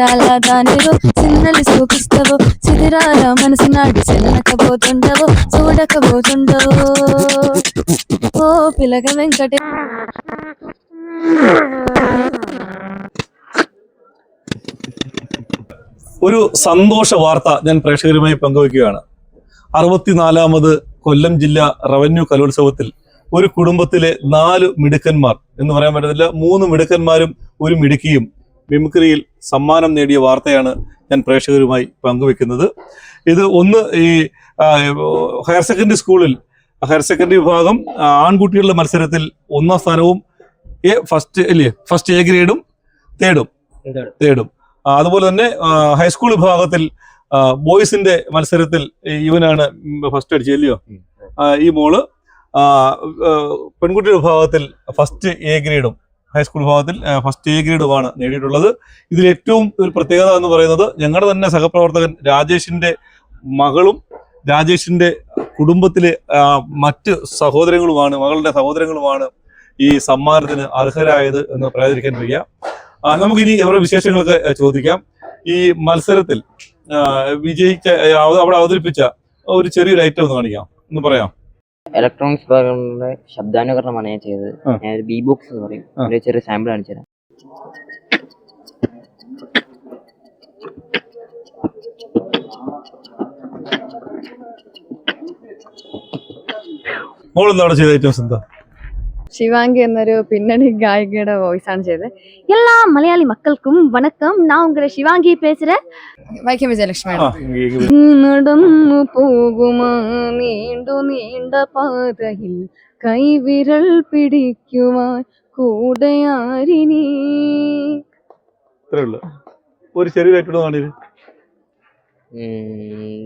చీరాల దానిలో చిన్నలు చూపిస్తావో చిదిరాల మనసు నాటి చెల్లకపోతుండవో చూడకపోతుండవో ఓ పిలక వెంకటే ഒരു സന്തോഷ വാർത്ത ഞാൻ പ്രേക്ഷകരുമായി പങ്കുവയ്ക്കുകയാണ് അറുപത്തിനാലാമത് കൊല്ലം ജില്ലാ റവന്യൂ കലോത്സവത്തിൽ ഒരു കുടുംബത്തിലെ നാല് മിടുക്കന്മാർ എന്ന് പറയാൻ പറ്റത്തില്ല മൂന്ന് മിടുക്കന്മാരും ഒരു മിടുക്കിയും മിമിക്രിയിൽ സമ്മാനം നേടിയ വാർത്തയാണ് ഞാൻ പ്രേക്ഷകരുമായി പങ്കുവെക്കുന്നത്. ഇത് ഒന്ന് ഈ ഹയർ സെക്കൻഡറി സ്കൂളിൽ ഹയർ സെക്കൻഡറി വിഭാഗം ആൺകുട്ടികളുടെ മത്സരത്തിൽ ഒന്നാം സ്ഥാനവും എ ഫസ്റ്റ് അല്ലേ ഫസ്റ്റ് എ ഗ്രേഡും തേടും. തേടും. അതുപോലെ തന്നെ ഹൈസ്കൂൾ വിഭാഗത്തിൽ ബോയ്സിന്റെ മത്സരത്തിൽ ഇവനാണ് ഫസ്റ്റ് അടിച്ചത് അല്ലയോ ഈ മോൾ പെൺകുട്ടിയുടെ വിഭാഗത്തിൽ ഫസ്റ്റ് എ ഗ്രേഡും ഹൈസ്കൂൾ വിഭാഗത്തിൽ ഫസ്റ്റ് എ ഗ്രേഡുമാണ് നേടിയിട്ടുള്ളത്. ഇതിൽ ഏറ്റവും ഒരു പ്രത്യേകത എന്ന് പറയുന്നത് ഞങ്ങളുടെ തന്നെ സഹപ്രവർത്തകൻ രാജേഷിന്റെ മകളും രാജേഷിന്റെ കുടുംബത്തിലെ മറ്റ് സഹോദരങ്ങളുമാണ് മകളുടെ സഹോദരങ്ങളുമാണ് ഈ സമ്മാനത്തിന് അർഹരായത് എന്ന് പറയാതിരിക്കാൻ വയ്യ. നമുക്കിനി അവരുടെ വിശേഷങ്ങളൊക്കെ ചോദിക്കാം. ഈ മത്സരത്തിൽ വിജയിച്ച അവിടെ അവതരിപ്പിച്ച ഒരു ചെറിയൊരു ഐറ്റം ഒന്ന് കാണിക്കാം. ഒന്ന് പറയാം. ഇലക്ട്രോണിക്സ് ഭാഗങ്ങളുടെ ശബ്ദാനുകരണമാണ് ഞാൻ ചെയ്തത്. ഞാൻ ബി ബോക്സ് എന്ന് പറയും. അതിന്റെ ചെറിയ സാമ്പിൾ കാണിച്ചു തരാം. മോൾ എന്താണ് ചെയ്ത ഐറ്റംസ് എന്താ ശിവാംഗി എന്നൊരു പിന്നണി ഗായികയുടെ വോയിസ് ആണ് ചെയ്തത് എല്ലാ മലയാളി മക്കൾക്കും വണക്കം நான் உங்கள ശിവാംഗി பேசுறேன் വൈക്കം വിജയലക്ഷ്മി ആ, ഈ- നടന്നു പോകുമാ നീണ്ടു നീണ്ട പാതയിൽ കൈവിരൽ പിടിക്കുവാൻ കൂടെയാരിനി ഇത്രേ ഉള്ളൂ ഒരു ചെറിയ ഐറ്റം കാണിത് ഉം,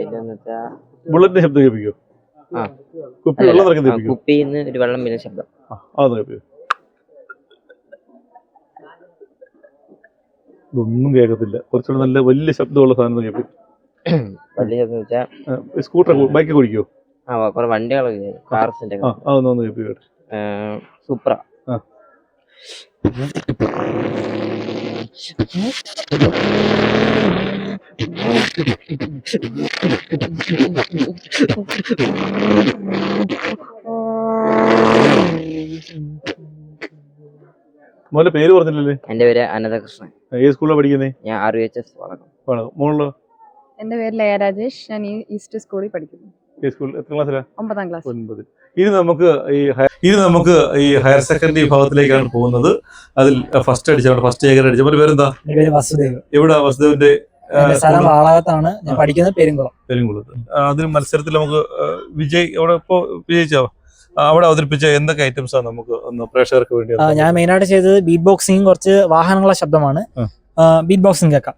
ഇതെന്ന് വെച്ചാ ബുള്ളറ്റിന്റെ ശബ്ദം കേൾപ്പിക്കോ ആ. കുപ്പി വെള്ളം കുപ്പിയിൽ നിന്ന് ഒരു വെള്ളം വീണ ശബ്ദം. ഇതൊന്നും കേൾക്കത്തില്ല. കുറച്ചുകൂടെ നല്ല വലിയ ശബ്ദമുള്ള സാധനം കേൾപ്പിക്കും വലിയ ശബ്ദം വെച്ചാൽ സ്കൂട്ടർ ബൈക്ക് കുടിക്കോ ആ കുറെ വണ്ടികളൊക്കെ കാർസിന്റെ അതൊന്ന് സൂപ്ര. ആ. മോന്റെ പേര് പറഞ്ഞില്ലല്ലേ? എന്റെ പേര് അനന്തകൃഷ്ണൻ. ഏത് സ്കൂളിലാണ് പഠിക്കുന്നത് ഞാൻ ആർ എച്ച് എസ് വളകം. മോളിലോ എന്റെ പേര് ലയ രാജേഷ്. ഞാൻ ഈ ഈസ്റ്റ് സ്കൂളിൽ പഠിക്കുന്നു. എത്ര ഒമ്പതാം ക്ലാസ്. ഒൻപതിൽ ഇനി നമുക്ക് ഈ ഇനി നമുക്ക് ഈ ഹയർ സെക്കൻഡറി വിഭാഗത്തിലേക്കാണ് പോകുന്നത്. അതിൽ ഫസ്റ്റ് അടിച്ച ഫസ്റ്റ് ഏകർ അടിച്ച. പോലെ പേരെന്താ? വസുദേവ്. എവിടെ വസുദേവന്റെ? വാളകത്താണ്. ഞാൻ. പഠിക്കുന്നത് പെരുങ്കുളം. പെരുങ്കുളത്ത്. അതിന് മത്സരത്തിൽ നമുക്ക് വിജയ് അവിടെ ഇപ്പോ വിജയിച്ചോ? അവിടെ അവതരിപ്പിച്ച എന്തൊക്കെ ഐറ്റംസ് ആണ് നമുക്ക് ഒന്ന് പ്രേക്ഷകർക്ക് വേണ്ടി ഞാൻ മെയിൻ ആയിട്ട് ചെയ്തത് ബീറ്റ് ബോക്സിംഗ് കുറച്ച് വാഹനങ്ങളുടെ ശബ്ദമാണ്. ബീറ്റ് ബോക്സിംഗ് കേൾക്കാം.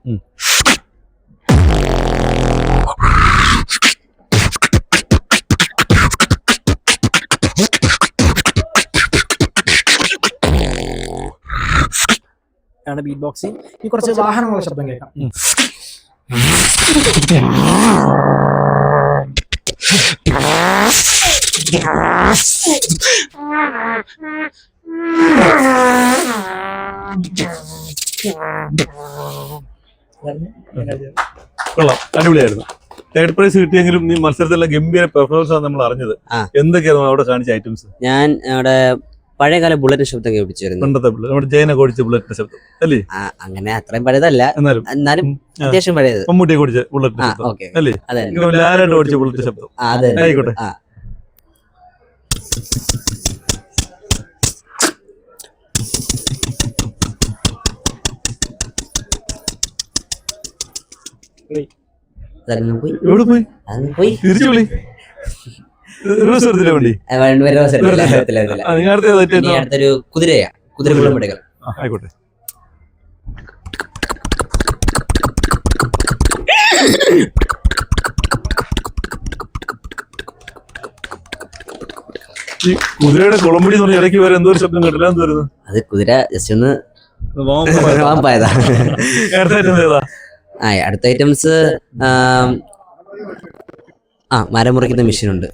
ആണ് ബീറ്റ് ബോക്സിംഗ് ഈ കുറച്ച് വാഹനങ്ങളുടെ ശബ്ദം കേൾക്കാം. കൊള്ളാം. അടിപൊളിയായിരുന്നു. തേർഡ് പ്രൈസ് കിട്ടിയെങ്കിലും നീ മത്സരത്തിലെ ഗംഭീര പെർഫോമൻസ് ആണ് നമ്മൾ അറിഞ്ഞത്. ആ. എന്തൊക്കെയാണ് അവിടെ കാണിച്ച ഐറ്റംസ് ഞാൻ അവിടെ പഴയകാല ബുള്ളറ്റ് പണ്ടത്തെ നമ്മുടെ ജയനെ ഓടിച്ച ബുള്ളറ്റിന്റെ ശബ്ദം അല്ലേ? ആ, അങ്ങനെ അത്രയും പഴയതല്ല. എന്നാലും. അത്യാവശ്യം പഴയത്. മമ്മൂട്ടിയെ ഓടിച്ച ബുള്ളറ്റിന്റെ ആ ശബ്ദം ഓക്കെ അല്ലേ? അതെ ലാലായിട്ട് ഓടിച്ച ബുള്ളറ്റിന്റെ ശബ്ദം. ആ, അതെ ആയിക്കോട്ടെ. ആ. അതങ്ങ് പോയി? എവിടെ പോയി? അതങ്ങ് പോയി? തിരിച്ചു വിളി. വണ്ടി? അടുത്തൊരു കുതിരയാ. കുതിരക്കുള്ള പടികൾ ആ, ആയിക്കോട്ടെ. ഈ കുതിരയുടെ കുളമ്പടി എന്ന് പറഞ്ഞ ഇടയ്ക്ക് വരെ എന്തോ ഒരു ശബ്ദം കേട്ടില്ല. എന്തോ അത് കുതിര ജസ്റ്റ് ഒന്ന് അടുത്ത ഐറ്റംസ് ആ മരം മുറിക്കുന്ന മെഷീനുണ്ട്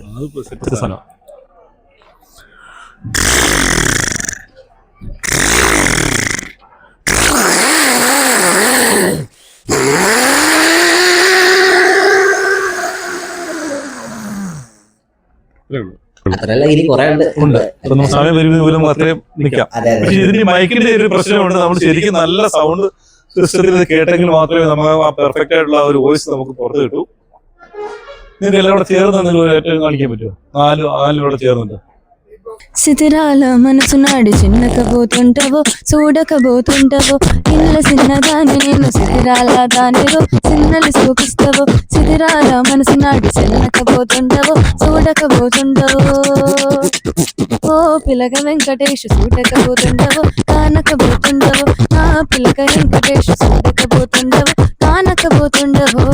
അത്രല്ല ഇനി കുറെ ഉണ്ട്. സമയം വരുമ്പോൾ അത്രയും നിൽക്കാം. പക്ഷെ ഇതിന്റെ മൈക്കിന്റെ ഒരു പ്രശ്നമുണ്ട്. നമ്മൾ ശരിക്കും നല്ല സൗണ്ട് സിസ്റ്റത്തിൽ കേട്ടെങ്കിൽ മാത്രമേ നമുക്ക് ആ പെർഫെക്റ്റ് ആയിട്ടുള്ള ഒരു വോയിസ് നമുക്ക് പുറത്ത് കിട്ടൂ. നിങ്ങൾക്ക് എല്ലാം കൂടെ ചേർന്ന് നിങ്ങൾ ഏറ്റവും കാണിക്കാൻ പറ്റുമോ നാല് നാലും കൂടെ ചേർന്നിട്ട് సితిరాల మనసు నాడి చిన్నకపోతుంటవో చూడకబోతుంటవో ఇళ్ళ చిన్నదాని నేను సితిరాల దానిలో చిన్నలు చూపిస్తావో సితిరాల మనసు నాడి చిన్నకపోతుంటవో చూడకబోతుంటవో ఓ పిలక వెంకటేష్ చూడకపోతుండవో కానకబోతుండవో నా పిలక వెంకటేష్ చూడకపోతుండవో కానకబోతుండవో